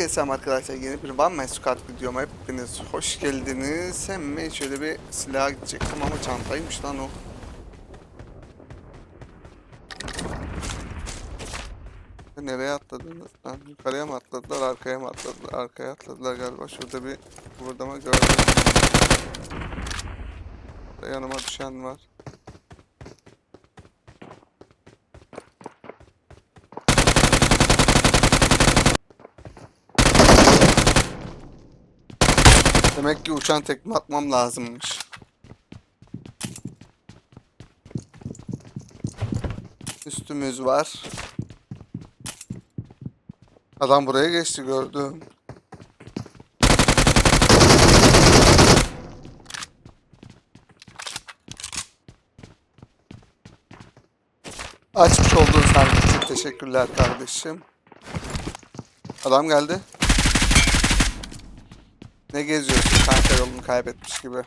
Herkese selam arkadaşlar. Yeni bir One Man Squad videoma hepiniz hoş geldiniz. Hemen şöyle bir silah gidecektim ama çantaymış lan o. Nereye atladınız lan? Yukarıya mı atladılar, arkaya mı atladılar? Arkaya atladılar galiba. Şurada bir kıvırdama gördüm. Burada yanıma düşen var. Demek ki uçan tekme atmam lazımmış. Üstümüz var. Adam buraya geçti gördüm. Açmış olduğun sargı için teşekkürler kardeşim. Adam geldi. Ne geziyorsun kanka yolunu kaybetmiş gibi.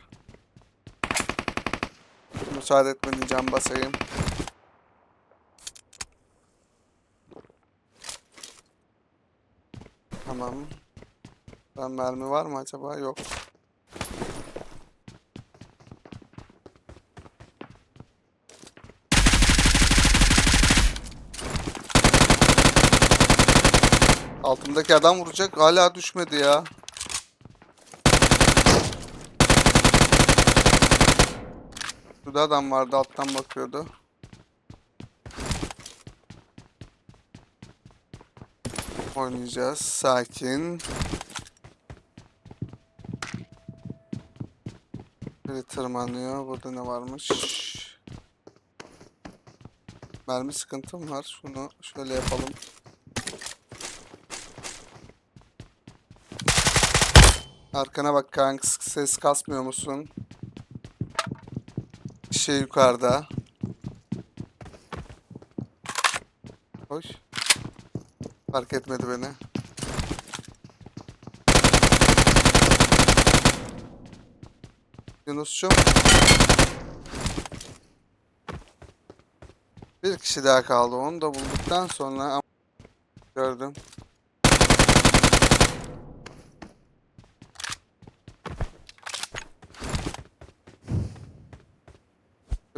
Müsaade etmedin can basayım. Tamam. Ben mermi var mı acaba? Yok. Altımdaki adam vuracak. Hala düşmedi ya. Burada adam vardı alttan bakıyordu. Oynayacağız. Sakin. Biri tırmanıyor. Burada ne varmış? Mermi sıkıntım var. Şunu şöyle yapalım. Arkana bak kanka ses kasmıyor musun? Şey yukarıda. Hoş. Fark etmedi beni. Yunus'cum. Bir kişi daha kaldı. Onu da bulduktan sonra gördüm.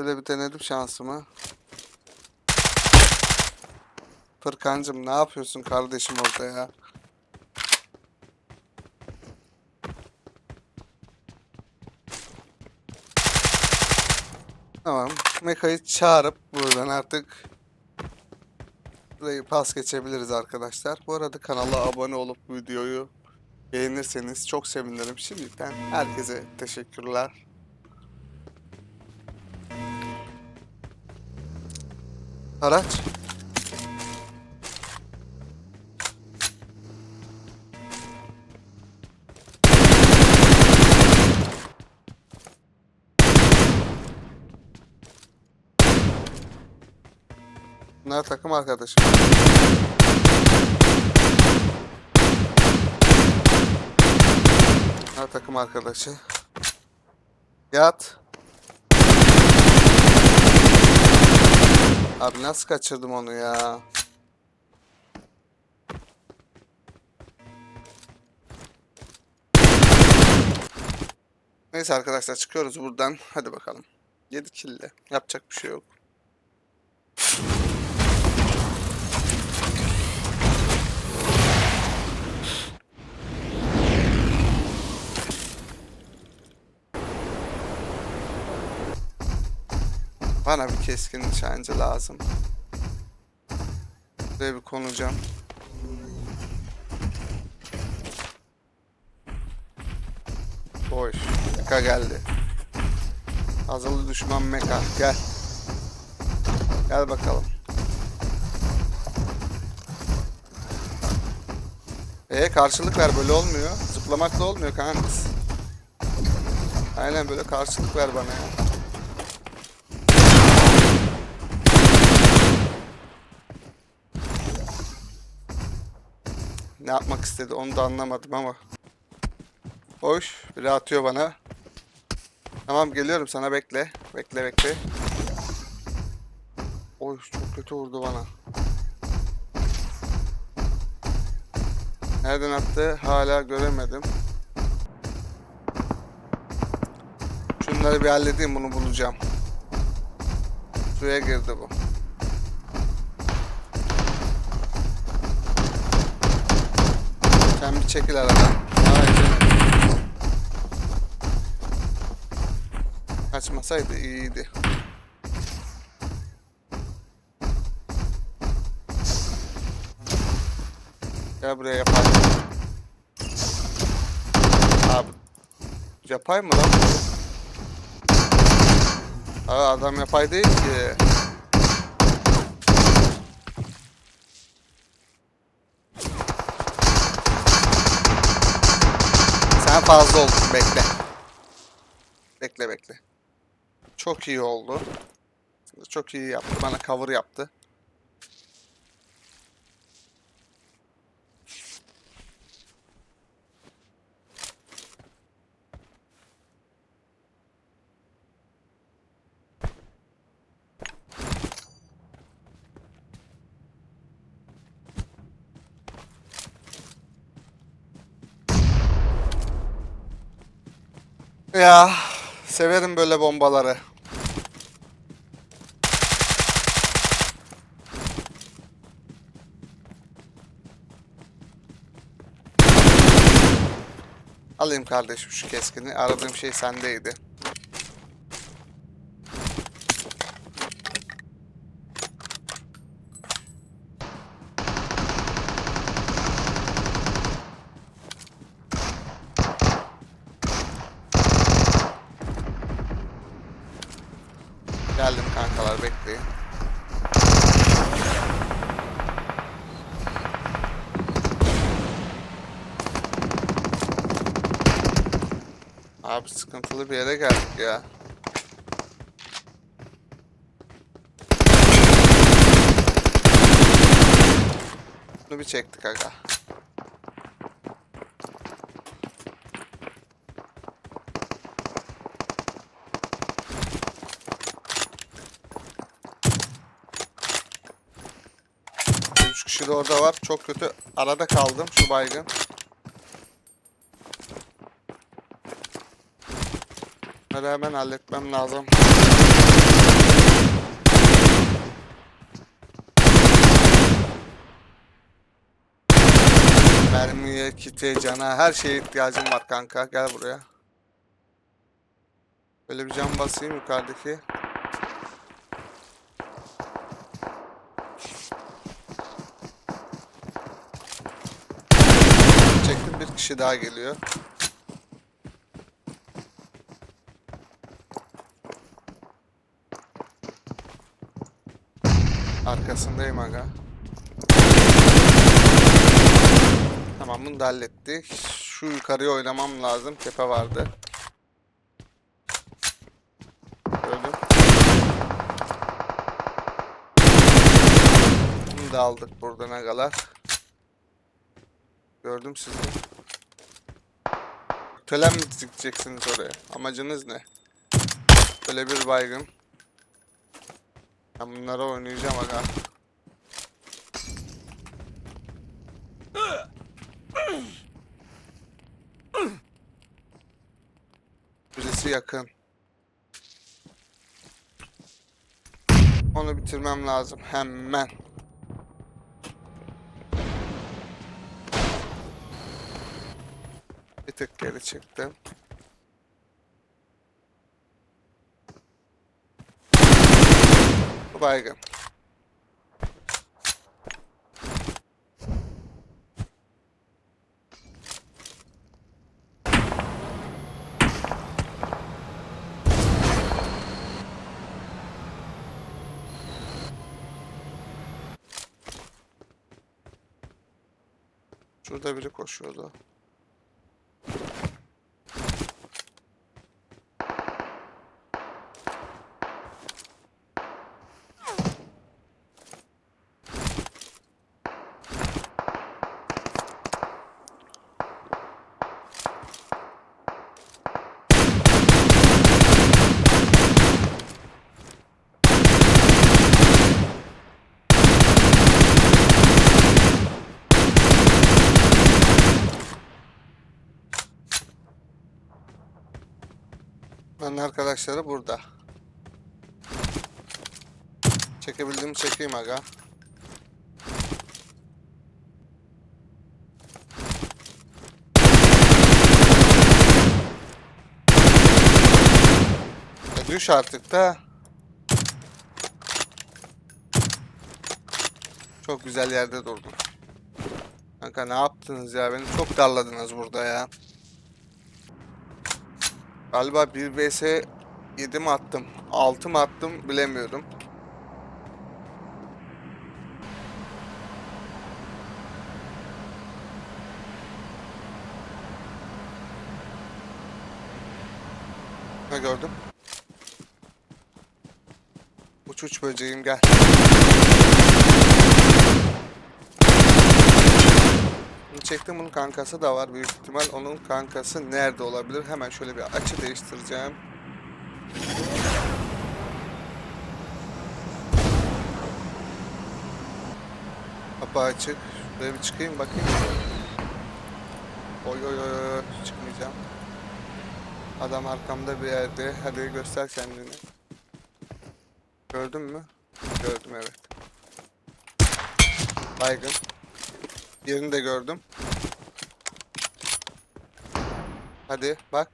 Böyle bir denedim şansımı. Fırkancım ne yapıyorsun kardeşim orada ya? Tamam. Meka'yı çağırıp buradan artık burayı pas geçebiliriz arkadaşlar. Bu arada kanala abone olup videoyu beğenirseniz çok sevinirim. Şimdiden herkese teşekkürler. Araç. Bunlar takım arkadaşım. Bunlar takım arkadaşı. Yat. Abi nasıl kaçırdım onu ya? Neyse arkadaşlar çıkıyoruz buradan. Hadi bakalım. 7 kille. Yapacak bir şey yok. Bana bir keskin nişancı lazım. Buraya bir konacağım. Boş. Meka geldi. Azılı düşman Meka. Gel. Gel bakalım. E karşılık ver böyle olmuyor. Zıplamakla olmuyor kanks. Aynen böyle karşılık ver bana ya. Ne yapmak istedi onu da anlamadım ama. Hoş. Biri atıyor bana. Tamam geliyorum sana bekle. Bekle bekle. Oy çok kötü vurdu bana. Nereden attı hala göremedim. Şunları bir halledeyim bunu bulacağım. Suya girdi bu. Çekil aradan. Ay canım. Kaçmasaydı iyiydi. Gel buraya yapay. Abi. Yapay mı lan? Aa, adam yapay değil ki. Sen fazla oldun bekle. Bekle bekle. Çok iyi oldu. Çok iyi yaptı. Bana cover yaptı. Ya severim böyle bombaları. Alayım kardeşim şu keskini. Aradığım şey sendeydi. Geldim kankalar bekleyin. Abi sıkıntılı bir yere geldik ya. Bunu bir çektik aga. Kişi de orada var. Çok kötü. Arada kaldım şu baygın. Bunları hemen halletmem lazım. Mermiye, kite, cana, her şeye ihtiyacım var kanka. Gel buraya. Böyle bir cam basayım yukarıdaki. Çektim bir kişi daha geliyor. Arkasındayım aga. Tamam bunu da hallettik. Şu yukarıya oynamam lazım. Tepe vardı. Öldüm. Bunu da aldık buradan agalar. Gördüm sizi. Tölen mi dikeceksiniz oraya? Amacınız ne? Böyle bir baygın. Ben bunlara oynayacağım aga. Birisi yakın. Onu bitirmem lazım hemen. Tık geri çıktım. Bu baygın. Şurada biri koşuyordu. Ben arkadaşları burada. Çekebildiğimi çekeyim aga. E düş artık da. Çok güzel yerde durdum. Kanka ne yaptınız ya? Beni çok darladınız burada ya. Galiba 1 vs 7 mi attım? 6 mı attım bilemiyorum. Ne gördüm? Uç uç böceğim gel. Çektim kankası da var büyük ihtimal. Onun kankası nerede olabilir? Hemen şöyle bir açı değiştireceğim. Kapı açık. Şuraya bir çıkayım bakayım. Oy oy oy çıkmayacağım. Adam arkamda bir yerde. Hadi göster kendini. Gördün mü? Gördüm evet. Baygın. Yerini de gördüm. Hadi bak.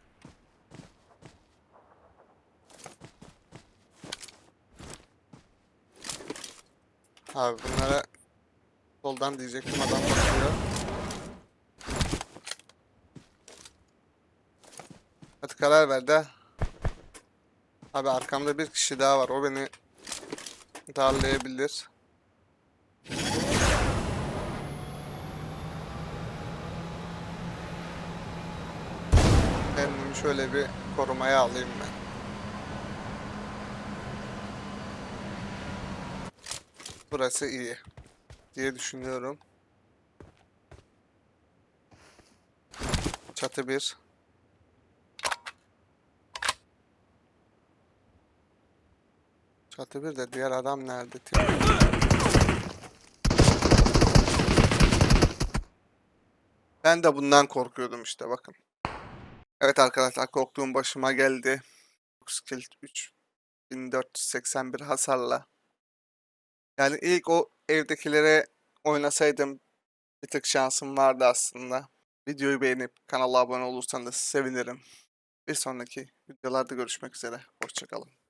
Abi bunlara soldan diyecektim adam bakıyor. Hadi karar ver de. Abi arkamda bir kişi daha var. O beni darlayabilir. Şöyle bir korumaya alayım ben. Burası iyi diye düşünüyorum. Çatı bir. Çatı bir de diğer adam nerede? Ben de bundan korkuyordum işte bakın. Evet arkadaşlar korktuğum başıma geldi. Skill 3 1481 hasarla. Yani ilk o evdekilere oynasaydım bir tık şansım vardı aslında. Videoyu beğenip kanala abone olursanız sevinirim. Bir sonraki videolarda görüşmek üzere. Hoşçakalın.